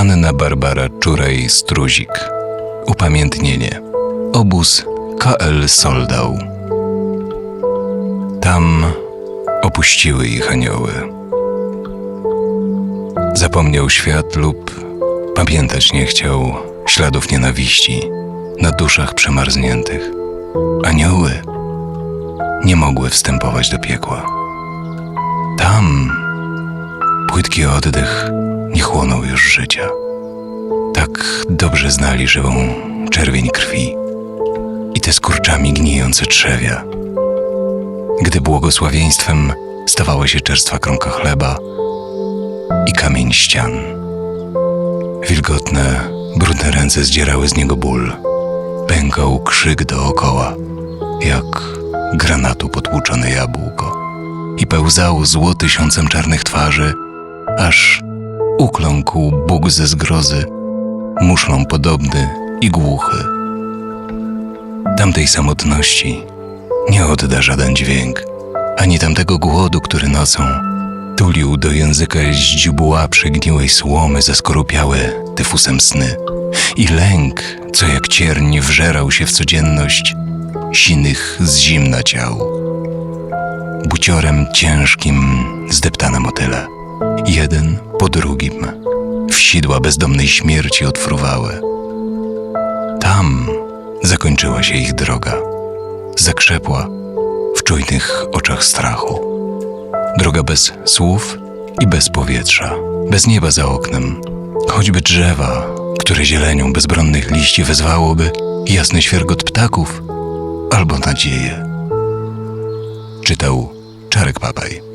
Anna Barbara Czurej-Struzik. Upamiętnienie. Obóz KL Soldał. Tam opuściły ich anioły. Zapomniał świat lub pamiętać nie chciał śladów nienawiści na duszach przemarzniętych. Anioły nie mogły wstępować do piekła. Tam płytki oddech nie chłonął życia. Tak dobrze znali żywą czerwień krwi i te skurczami gnijące trzewia. Gdy błogosławieństwem stawała się czerstwa kromka chleba i kamień ścian. Wilgotne, brudne ręce zdzierały z niego ból. Pękał krzyk dookoła, jak granatu potłuczone jabłko. I pełzał zło tysiącem czarnych twarzy, aż ukląkł Bóg ze zgrozy, muszlą podobny i głuchy. Tamtej samotności nie odda żaden dźwięk, ani tamtego głodu, który nocą tulił do języka źdźbła przegniłej słomy zaskorupiałe tyfusem sny i lęk, co jak cierń wżerał się w codzienność sinych z zimna ciał. Buciorem ciężkim zdeptane motyle, jeden po drugim, w sidła bezdomnej śmierci odfruwały. Tam zakończyła się ich droga, zakrzepła w czujnych oczach strachu. Droga bez słów i bez powietrza, bez nieba za oknem, choćby drzewa, które zielenią bezbronnych liści wezwałoby jasny świergot ptaków albo nadzieję. Czytał Czarek Papaj.